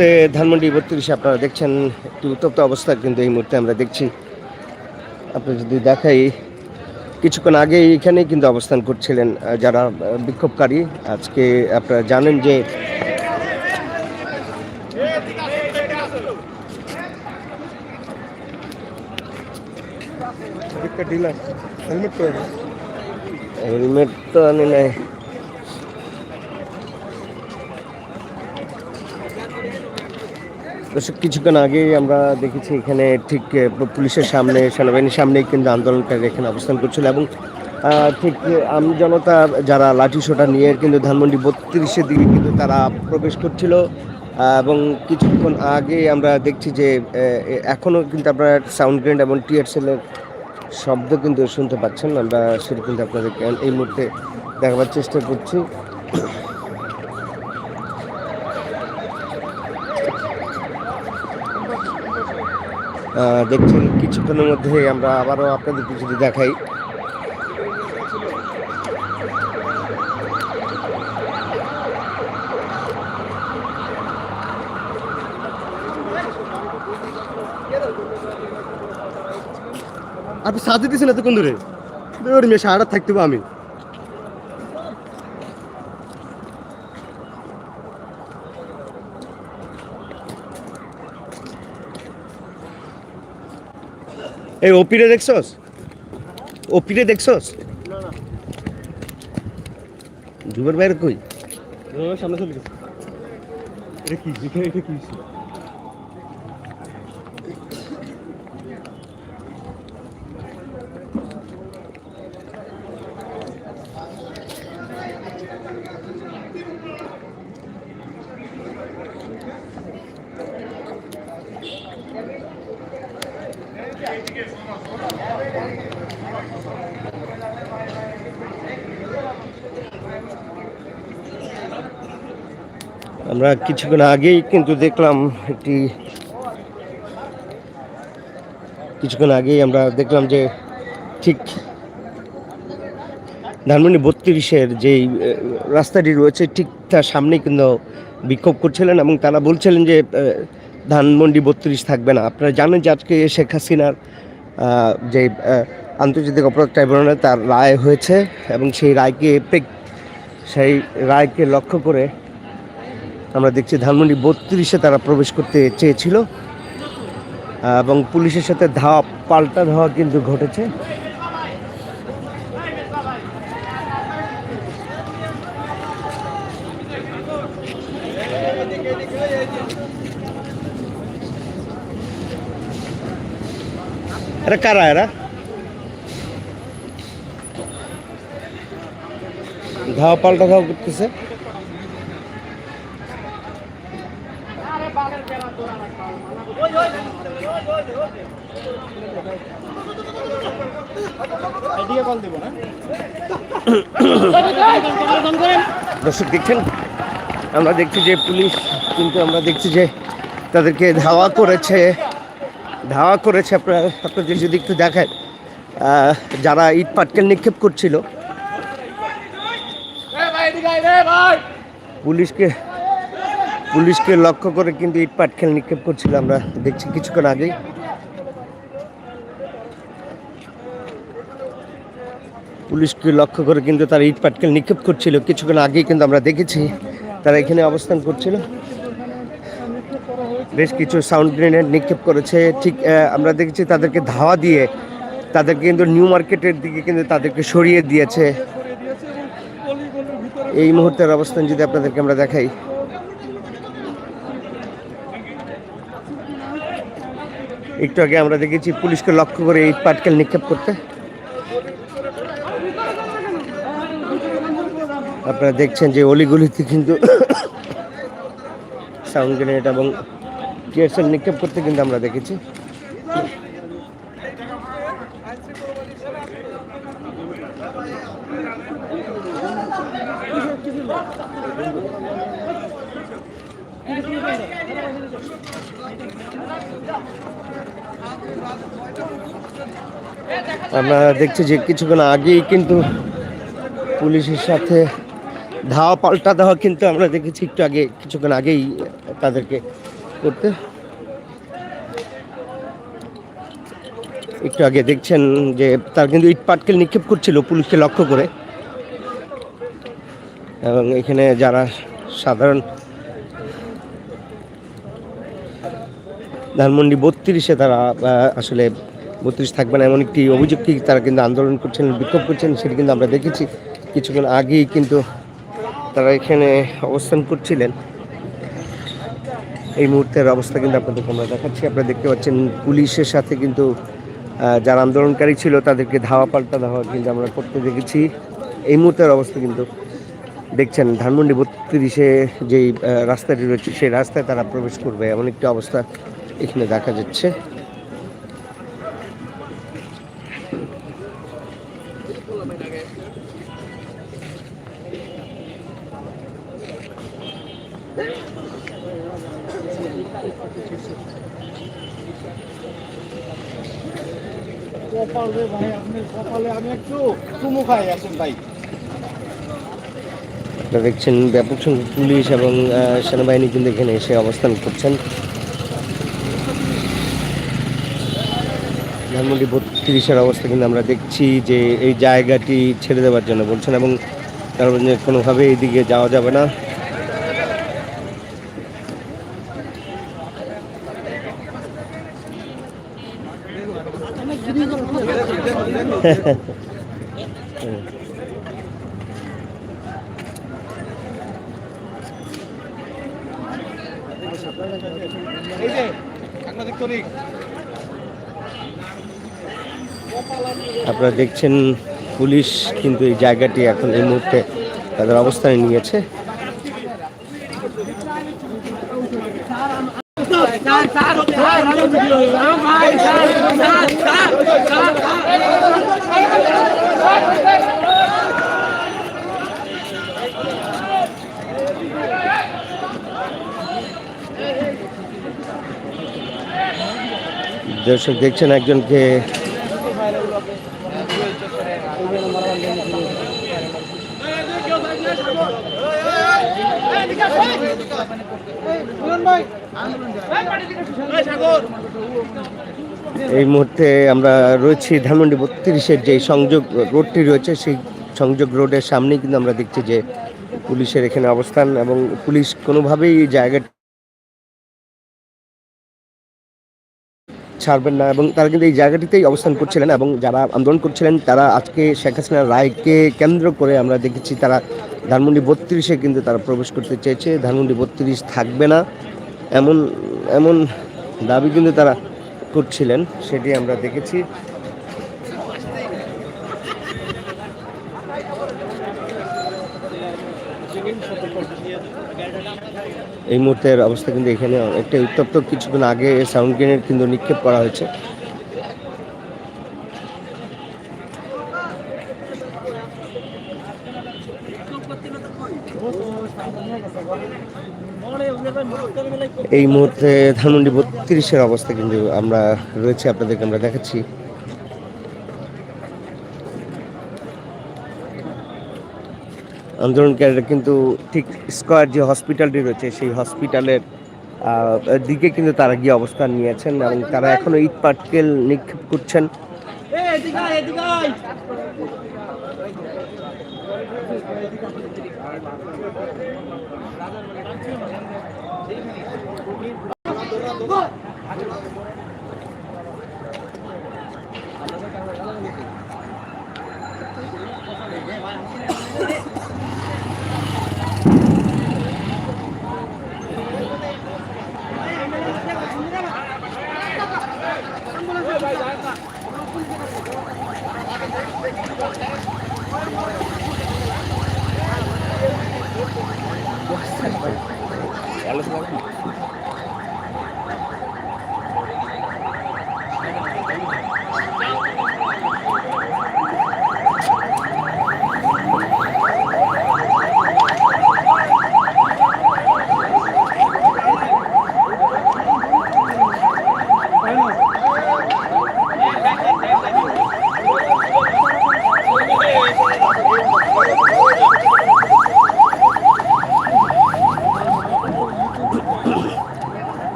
মুহূর্তে ধানমন্ডি বত্রিশে আপনারা দেখছেন একটি উত্তপ্ত অবস্থা কিন্তু এই মুহূর্তে আমরা দেখছি আপনি যদি দেখাই কিছুক্ষণ আগে এখানেই কিন্তু অবস্থান করছিলেন যারা বিক্ষোভকারী। আজকে আপনারা জানেন যে হেলমেট তো আনি নাই। কিছুক্ষণ আগেই আমরা দেখেছি এখানে ঠিক পুলিশের সামনে, সেনাবাহিনীর সামনেই কিন্তু আন্দোলনকারী এখানে অবস্থান করছিল এবং ঠিক আম জনতা যারা লাঠি সোটা নিয়ে কিন্তু ধানমন্ডি বত্রিশের দিকে কিন্তু তারা প্রবেশ করছিল। এবং কিছুক্ষণ আগে আমরা দেখছি যে এখনও কিন্তু আপনার সাউন্ড গ্রেন্ড এবং টিয়ার সেলের শব্দ কিন্তু শুনতে পাচ্ছেন। আমরা সেটা কিন্তু আপনাদেরকে এই মুহূর্তে দেখাবার চেষ্টা করছি। দেখছেন, কিছুক্ষণের মধ্যে আমরা আবারও আপনাদেরকে যদি দেখাই। আপনি সাথে দিয়েছেন এতক্ষণ ধরে? ওর মেয়ে, সারাটা থাকতে আমি। এই ওপিরে দেখছস? ওপিরে দেখছস? যুবের বাইরে কই? সামনে চলে গেছে। এটা কি? এটা কি? আমরা কিছুক্ষণ আগেই কিন্তু দেখলাম একটি কিছুক্ষণ আগেই আমরা দেখলাম যে ঠিক ধানমন্ডি বত্রিশের যেই রাস্তাটি রয়েছে, ঠিক তার সামনেই কিন্তু বিক্ষোভ করছিলেন এবং তারা বলছিলেন যে ধানমন্ডি বত্রিশ থাকবে না। আপনারা জানেন যে আজকে শেখ হাসিনার যে আন্তর্জাতিক অপরাধ ট্রাইব্যুনালে তার রায় হয়েছে এবং সেই রায়কে সেই রায়কে লক্ষ্য করে আমরা দেখছি ধানমন্ডি বত্রিশে তারা প্রবেশ করতে চেয়েছিল। এবং পুলিশের সাথে ধাওয়া, পাল্টা ধাওয়া কিন্তু ঘটেছে। কারা এরা? ধাওয়া, পাল্টা ধাওয়া করতেছে? দর্শক দেখছেন? আমরা দেখছি যে পুলিশ কিন্তু আমরা দেখছি যে তাদেরকে ধাওয়া করেছে ধাওয়া করেছে আপনারা আপনাদের যদি একটু দেখায়। যারা ইট পাটকেল নিক্ষেপ করছিল পুলিশকে পুলিশকে লক্ষ্য করে কিন্তু ইট পাটকেল নিক্ষেপ করছিল আমরা দেখছি কিছুক্ষণ আগেই। পুলিশকে লক্ষ্য করে কিন্তু তারা ইট পাটকেল নিক্ষেপ করছিল। কিছুক্ষণ আগেই কিন্তু আমরা দেখেছি তারা এখানে অবস্থান করছিল। বেশ কিছু সাউন্ড গ্রেনেড নিক্ষেপ করেছে। ঠিক আমরা দেখেছি তাদেরকে ধাওয়া দিয়ে তাদেরকে কিন্তু নিউ মার্কেটের দিকে কিন্তু তাদেরকে সরিয়ে দিয়েছে। এই মুহূর্তের অবস্থান যদি আপনাদেরকে আমরা দেখাই। একটু আগে আমরা দেখেছি পুলিশকে লক্ষ্য করে এই পাটকেল নিক্ষেপ করতে। আপনারা দেখছেন যে অলিগুলিতে কিন্তু সাউন্ড গ্রেনেড এবং নিক্ষেপ করতে কিন্তু আমরা দেখেছি। আমরা দেখছি যে কিছুক্ষণ আগেই কিন্তু পুলিশের সাথে ধাওয়া পাল্টা দেওয়া কিন্তু আমরা দেখেছি একটু আগে, কিছুক্ষণ আগেই তাদেরকে করতে। একটু আগে দেখছেন যে তার কিন্তু ইট পাটকেল নিক্ষেপ করছিল পুলিশকে লক্ষ্য করে। এবং এখানে যারা সাধারণ ধানমন্ডি বত্রিশে তারা আসলে বত্রিশ থাকবে না, এমন একটি অভিযোগ কি তারা কিন্তু আন্দোলন করছেন, বিক্ষোভ করছেন, সেটি কিন্তু আমরা দেখেছি। কিছুক্ষণ আগেই কিন্তু তারা এখানে অবস্থান করছিলেন। এই মুহূর্তের অবস্থা কিন্তু আপনাদেরকে আমরা দেখাচ্ছি। আপনারা দেখতে পাচ্ছেন পুলিশের সাথে কিন্তু যারা আন্দোলনকারী ছিল তাদেরকে ধাওয়া পাল্টা ধাওয়া কিন্তু আমরা করতে দেখেছি। এই মুহূর্তের অবস্থা কিন্তু দেখছেন ধানমন্ডি বত্রিশে যেই রাস্তাটি রয়েছে, সেই রাস্তায় তারা প্রবেশ করবে, এমন একটি অবস্থা এখানে দেখা যাচ্ছে। দেখছেন ব্যাপক সংখ্যক পুলিশ এবং সেনাবাহিনী কিন্তু এখানে এসে অবস্থান করছেন। ধানমন্ডি বত্রিশের অবস্থা কিন্তু আমরা দেখছি যে এই জায়গাটি ছেড়ে দেওয়ার জন্য বলছেন এবং তারা কোনোভাবে এইদিকে যাওয়া যাবে না। এই যে আপনারা দেখছেন পুলিশ, কিন্তু এই জায়গাটি এখন এই মুহূর্তে তাদের অবস্থানে নিয়েছে। দর্শক, দেখছেন একজনকে এই মুহূর্তে আমরা রয়েছি ধানমন্ডি বত্রিশের যে সংযোগ রোডটি রয়েছে, সেই সংযোগ রোডের সামনেই কিন্তু আমরা দেখছি যে পুলিশের এখানে অবস্থান এবং পুলিশ কোনোভাবেই এই জায়গাটি ছাড়বেন না এবং তারা কিন্তু এই জায়গাটিতেই অবস্থান করছিলেন এবং যারা আন্দোলন করছিলেন, তারা আজকে শেখ হাসিনা রায়কে কেন্দ্র করে আমরা দেখেছি তারা ধানমন্ডি বত্রিশে কিন্তু তারা প্রবেশ করতে চেয়েছে। ধানমন্ডি বত্রিশ থাকবে না এমন এমন দাবি কিন্তু তারা করছিলেন, সেটি আমরা দেখেছি। এই মুহূর্তের অবস্থা কিন্তু এখানে একটা উত্তপ্ত। কিছুক্ষণ আগে সাউন্ড গ্রেনেড কিন্তু নিক্ষেপ করা হয়েছে। এই মুহূর্তে ধানমন্ডি বত্রিশের অবস্থা কিন্তু আমরা রয়েছে, আপনাদেরকে আমরা দেখাচ্ছি। আন্দোলনকারীরা কিন্তু ঠিক স্কোয়ার যে হসপিটালটি রয়েছে, সেই হসপিটালের দিকে কিন্তু তারা গিয়ে অবস্থান নিয়েছেন এবং তারা এখনও ইট পাটকেল নিক্ষেপ করছেন। Alles klar.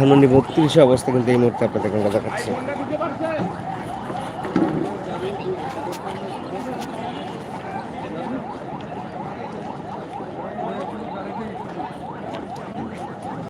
ধানমন্ডি বত্রিশে অবস্থা কিন্তু এই মুহূর্তে আপনাদের দেখাচ্ছি।